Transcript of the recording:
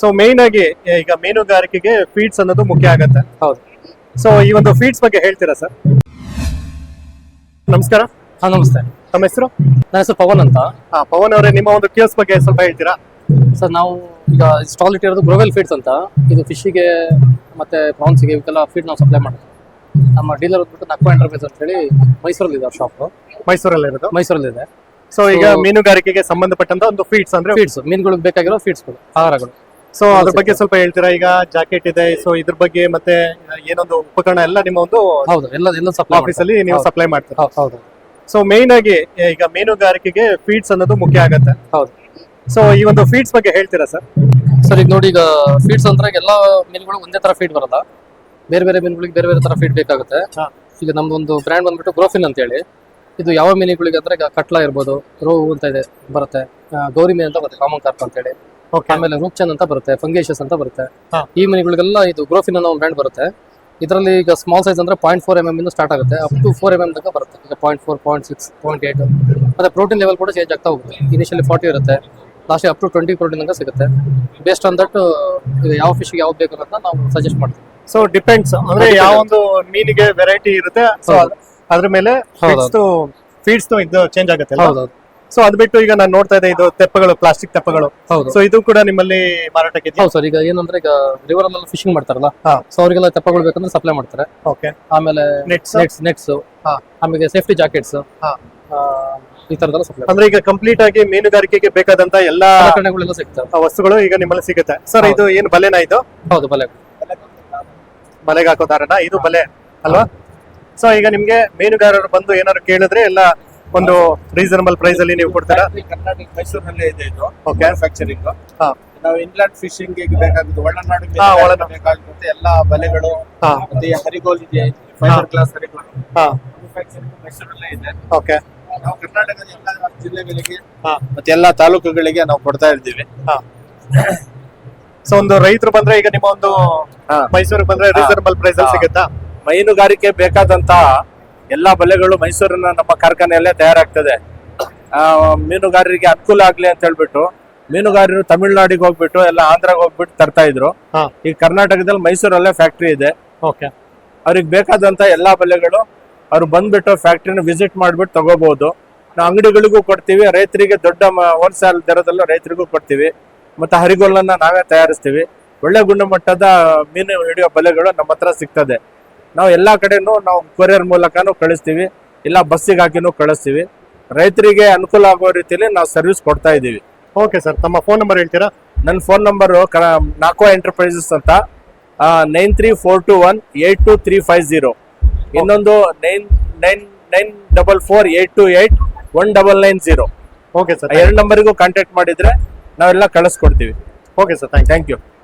So main ಆಗಿ ಈಗ ಮೀನುಗಾರಿಕೆಗೆ ಫೀಡ್ಸ್ ಅನ್ನೋದು ಮುಖ್ಯ ಆಗತ್ತೆ. ಹೌದು. ಸೊ ಈ ಒಂದು ಫೀಡ್ಸ್ ಬಗ್ಗೆ ಹೇಳ್ತೀರಾ ಸರ್? ನಮಸ್ಕಾರ. ಹಾ ನಮಸ್ತೆ. ತಮ್ಮ ಹೆಸರು? ನನ್ನ ಹೆಸರು ಪವನ್ ಅಂತ. ಹಾ ಪವನ್ ಅವರೇ ನಿಮ್ಮ ಒಂದು ಕೇಸ್ ಬಗ್ಗೆ ಸ್ವಲ್ಪ ಹೇಳ್ತೀರಾ? ಸರ್ ನಾವು ಈಗ ಸ್ಟಾಲ್ ಇಟ್ಟಿರೋದು ಗ್ರೋವೆಲ್ ಫೀಡ್ಸ್ ಅಂತ. ಇದು ಫಿಶಿಗೆ ಮತ್ತೆ ಪ್ರಾನ್ಸ್ಗೆ ಇವಕ್ಕೆಲ್ಲ ಫೀಡ್ ನಾವು ಸಪ್ಲೈ ಮಾಡೋದು. ನಮ್ಮ ಡೀಲರ್ ಬಂದ್ಬಿಟ್ಟು ನಕ್ಕ ಎಂಟರ್ಪ್ರೈಸ್ ಅಂತ ಹೇಳಿ ಮೈಸೂರಲ್ಲಿ ಇದೆ ಶಾಪ್ ಮೈಸೂರಲ್ಲಿ ಇರೋದು? ಮೈಸೂರಲ್ಲಿ ಇದೆ. ಸೊ ಈಗ ಮೀನುಗಾರಿಕೆಗೆ ಸಂಬಂಧಪಟ್ಟಂತ ಒಂದು ಫೀಡ್ಸ್ ಅಂದ್ರೆ ಫೀಡ್ಸ್ ಮೀನುಗಳಿಗೆ ಬೇಕಾಗಿರೋ ಫೀಡ್ಸ್ಗಳು ಆಹಾರಗಳು. ಸೊ ಅದ್ರ ಬಗ್ಗೆ ಸ್ವಲ್ಪ ಹೇಳ್ತೀರಾ? ಈಗ ಜಾಕೆಟ್ ಇದೆ ಸೊ ಇದ್ರ ಬಗ್ಗೆ ಮತ್ತೆ ಏನೊಂದು ಉಪಕರಣ ಎಲ್ಲ ನಿಮ್ಮ ಒಂದು ಹೌದು ಎಲ್ಲ ಎಲ್ಲ ಸಪ್ಲೈ ಆಫೀಸ್ ಅಲ್ಲಿ ನೀವು ಸಪ್ಲೈ ಮಾಡ್ತೀರಾ? ಹೌದು ಸೊ ಮೇನ್ ಆಗಿ ಈಗ ಮೀನುಗಾರಿಕೆಗೆ ಫೀಡ್ಸ್ ಅನ್ನೋದು ಮುಖ್ಯ ಆಗತ್ತೆ. ಹೌದು. ಸೊ ಈ ಒಂದು ಫೀಡ್ಸ್ ಬಗ್ಗೆ ಹೇಳ್ತೀರಾ ಸರ್ ಸರ್ ಈಗ ನೋಡಿ ಈಗ ಫೀಡ್ಸ್ ಅಂದ್ರೆ ಎಲ್ಲ ಮೀನುಗಳು ಒಂದೇ ತರ ಫೀಡ್ ಬರಲ್ಲ. ಬೇರೆ ಬೇರೆ ಮೀನುಗಳಿಗೆ ಬೇರೆ ಬೇರೆ ತರ ಫೀಡ್ ಬೇಕಾಗುತ್ತೆ. ಈಗ ನಮ್ದು ಒಂದು ಬ್ರ್ಯಾಂಡ್ ಬಂದ್ಬಿಟ್ಟು ಗ್ರೋಫಿನ್ ಅಂತ ಹೇಳಿ ಇದು ಯಾವ ಮೀನುಗಳಿಗೆ ಅಂದ್ರೆ ಈಗ ಕಟ್ಲಾ ಇರ್ಬೋದು ರೋಹು ಅಂತ ಇದೆ ಬರುತ್ತೆ. ಗೌರಿ ಮೀನು ಅಂತ ಬರುತ್ತೆ ಕಾಮನ್ ಕಾರ್ಪ್ ಅಂತ ಹೇಳಿ ಆಮೇಲೆ ರೂಪ್ಚಂದ್ ಅಂತ ಬರುತ್ತೆ ಫಂಗೇಶಸ್ ಅಂತ ಬರುತ್ತೆ. ಈ ಮನೆಗಳಿಗೆಲ್ಲ ಇದು ಗ್ರೋಫಿನ್ ಅನ್ನೋ ಬ್ರ್ಯಾಂಡ್ ಬರುತ್ತೆ. ಇದರಲ್ಲಿ ಈಗ ಸ್ಮಾಲ್ ಸೈಜ್ ಅಂದ್ರೆ ಪಾಯಿಂಟ್ ಫೋರ್ ಎಂ ಎಂ ಇಂದ ಸ್ಟಾರ್ಟ್ ಆಗುತ್ತೆ up to four M M ತನಕ ಬರುತ್ತೆ. ಈಗ point four point six point eight ಮತ್ತೆ ಪ್ರೋಟೀನ್ ಲೆವೆಲ್ ಕೂಡ ಚೇಂಜ್ ಆಗ್ತಾ ಹೋಗುತ್ತೆ. ಇನಿಷಿಯಲಿ ಫಾರ್ಟಿ ಇರುತ್ತೆ last up to twenty protein ತನಕ ಸಿಗುತ್ತೆ. ಬೇಸ್ಟ್ ಆನ್ ದಟ್ ಇದು ಯಾವ ಫಿಶ್ಗೆ ಯಾವ ಬೇಕು ಅಂತ ನಾವು ಸಜೆಸ್ಟ್ ಮಾಡ್ತೀವಿ. ಸೊ ಡಿಪೆಂಡ್ಸ್ ಅಂದ್ರೆ ಯಾವ ಒಂದು ಮೀನಿಗೆ ವೆರೈಟಿ ಇರುತ್ತೆ ಸೊ. ಅದ್ರ ಮೇಲೆ. ಫೀಡ್ಸ್ ಇದು ಚೇಂಜ್ ಆಗುತ್ತೆ ಹೌದು ಸೊ ಅದ್ ಬಿಟ್ಟು ಈಗ ನಾನು ನೋಡ್ತಾ ಇದ್ದೆ ಇದು ತೆಪ್ಪಗಳು ಪ್ಲಾಸ್ಟಿಕ್ ತೆಪ್ಪಗಳು. ಹೌದು. ಸೊ ಇದು ಕೂಡ ನಿಮ್ಮಲ್ಲಿ ಮಾರಾಟಕ್ಕೆ ಇದೆಯಾ? ಹೌದು ಸರ್ ಈಗ ಏನಂದ್ರೆ ಈಗ ರಿವರ್ ಅಲ್ಲಿ ಫಿಶಿಂಗ್ ಮಾಡ್ತಾರಲ್ಲ ಹಾ. ಸೊ ಅವರಿಗೆಲ್ಲ ತೆಪ್ಪಗಳು ಬೇಕಂದ್ರೆ ಸಪ್ಲೈ ಮಾಡ್ತಾರೆ. ಓಕೆ ಆಮೇಲೆ ನೆಟ್ಸ್ ನೆಟ್ಸ್ ನೆಟ್ಸ್ ಹಾ. ಆಮೇಲೆ ಸೇಫ್ಟಿ ಜಾಕೆಟ್ಸ್ ಹಾ. ಈ ತರದೆಲ್ಲ ಸಪ್ಲೈ ಅಂದ್ರೆ ಈಗ ಕಂಪ್ಲೀಟ್ ಆಗಿ ಮೀನುಗಾರಿಕೆಗೆ ಬೇಕಾದಂತ ಎಲ್ಲಾ ಸಲಕರಣೆಗಳೆಲ್ಲ ಸಿಗ್ತವೆ. ವಸ್ತುಗಳು ಈಗ ನಿಮ್ಮಲ್ಲಿ ಸಿಗುತ್ತೆ. ಸರ್ ಇದು ಏನು ಬಲೆನಾ ಇದು? ಹೌದು ಬಲೆ. ಬಲೆಗೆ ಹಾಕೋ ದಾರನ? ಇದು ಬಲೆ ಅಲ್ವಾ? ಸೊ ಈಗ ನಿಮ್ಗೆ ಮೀನುಗಾರರು ಬಂದು ಏನಾದ್ರು ಕೇಳಿದ್ರೆ ಎಲ್ಲ ಒಂದು ರೀಸನಬಲ್ ಪ್ರೈಸ್ ಅಲ್ಲಿ ನೀವು ಕೊಡ್ತೀರಾ? ಕರ್ನಾಟಕ ಮೈಸೂರಿನಲ್ಲೇ ಇದೆ ಇದು. Okay. ಮ್ಯಾನುಫ್ಯಾಕ್ಚರಿಂಗ್ ಹಾ. ನಾವು ಇನ್ಲ್ಯಾಂಡ್ ಫಿಶಿಂಗ್ ಬೇಕಾಗುತ್ತೆ ಒಳನಾಡು ಹಾ, ಒಳನಾಡು. ಬೇಕಾಗುತ್ತೆ ಎಲ್ಲಾ ಬಲೆಗಳು. ಹಾ. ಮತ್ತೆ ಹರಿಗೋಲ್ ಇದೆ. ಫೈಬರ್ ಗ್ಲಾಸ್ ಹರಿಗೋಲ್. ಹಾ. ಮ್ಯಾನುಫ್ಯಾಕ್ಚರಿಂಗ್ ಮೈಸೂರಲ್ಲೇ ಇದೆ. ಓಕೆ ನಾವು ಕರ್ನಾಟಕದ ಎಲ್ಲ ಜಿಲ್ಲೆಗಳಿಗೆ ಹಾ. ಮತ್ತೆ ಎಲ್ಲಾ ತಾಲೂಕುಗಳಿಗೆ ನಾವು ಕೊಡ್ತಾ ಇದ್ದೀವಿ. ಹಾ. ಸೊ ಒಂದು ರೈತರು ಬಂದ್ರೆ ಈಗ ನಿಮ್ಮ ಒಂದು ಹಾ. ಮೈಸೂರಿಗೆ ಬಂದ್ರೆ ರೀಸನಬಲ್ ಪ್ರೈಸ್ ಅಲ್ಲಿ ಹಾ. ಸಿಗುತ್ತಾ? ಮೈನುಗಾರಿಕೆ ಬೇಕಾದಂತ ಎಲ್ಲಾ ಬಲೆಗಳು ಮೈಸೂರಿನ ನಮ್ಮ ಕಾರ್ಖಾನೆಯಲ್ಲೇ ತಯಾರಾಗ್ತದೆ. ಆ, ಮೀನುಗಾರರಿಗೆ ಅನುಕೂಲ ಆಗ್ಲಿ ಅಂತ ಹೇಳ್ಬಿಟ್ಟು ಮೀನುಗಾರರು ತಮಿಳುನಾಡಿಗೆ ಹೋಗ್ಬಿಟ್ಟು ಎಲ್ಲ ಆಂಧ್ರಾಗ ಹೋಗ್ಬಿಟ್ಟು ತರ್ತಾ ಇದ್ರು. ಈ ಕರ್ನಾಟಕದಲ್ಲಿ ಮೈಸೂರಲ್ಲೇ ಫ್ಯಾಕ್ಟ್ರಿ ಇದೆ. ಓಕೆ. ಅವ್ರಿಗೆ ಬೇಕಾದಂತ ಎಲ್ಲಾ ಬಲೆಗಳು ಅವ್ರು ಬಂದ್ಬಿಟ್ಟು ಫ್ಯಾಕ್ಟ್ರಿನ ವಿಸಿಟ್ ಮಾಡ್ಬಿಟ್ಟು ತಗೋಬಹುದು ನಾವು ಅಂಗಡಿಗಳಿಗೂ ಕೊಡ್ತೀವಿ ರೈತರಿಗೆ ದೊಡ್ಡ ಹೋಲ್ಸೇಲ್ ದರದಲ್ಲೂ ರೈತರಿಗೂ ಕೊಡ್ತೀವಿ. ಮತ್ತೆ ಹರಿಗೋಲನ್ನ ನಾವೇ ತಯಾರಿಸ್ತೀವಿ. ಒಳ್ಳೆ ಗುಣಮಟ್ಟದ ಮೀನು ಹಿಡಿಯೋ ಬಲೆಗಳು ನಮ್ಮ ಹತ್ರ ಸಿಗ್ತದೆ. ನಾವು ಎಲ್ಲಾ ಕಡೆನೂ ನಾವು ಕೊರಿಯರ್ ಮೂಲಕನೂ ಕಳಿಸ್ತೀವಿ ಇಲ್ಲ ಬಸ್ಸಿಗೆ ಹಾಕಿನೂ ಕಳಿಸ್ತೀವಿ. ರೈತರಿಗೆ ಅನುಕೂಲ ಆಗೋ ರೀತಿಯಲ್ಲಿ ನಾವು ಸರ್ವಿಸ್ ಕೊಡ್ತಾ ಇದ್ದೀವಿ. ಓಕೆ ಸರ್ ತಮ್ಮ ಫೋನ್ ನಂಬರ್ ಹೇಳ್ತೀರಾ? ನನ್ನ ಫೋನ್ ನಂಬರು ನಾಕೋ ಎಂಟರ್ಪ್ರೈಸಸ್ ಅಂತ. Nine three four two one eight two three five zero ಇನ್ನೊಂದು nine nine nine double four eight two eight one double nine zero okay sir ಎರಡು ನಂಬರಿಗೂ contact ಮಾಡಿದರೆ ನಾವೆಲ್ಲ ಕಳಿಸ್ಕೊಡ್ತೀವಿ. Okay sir thank thank you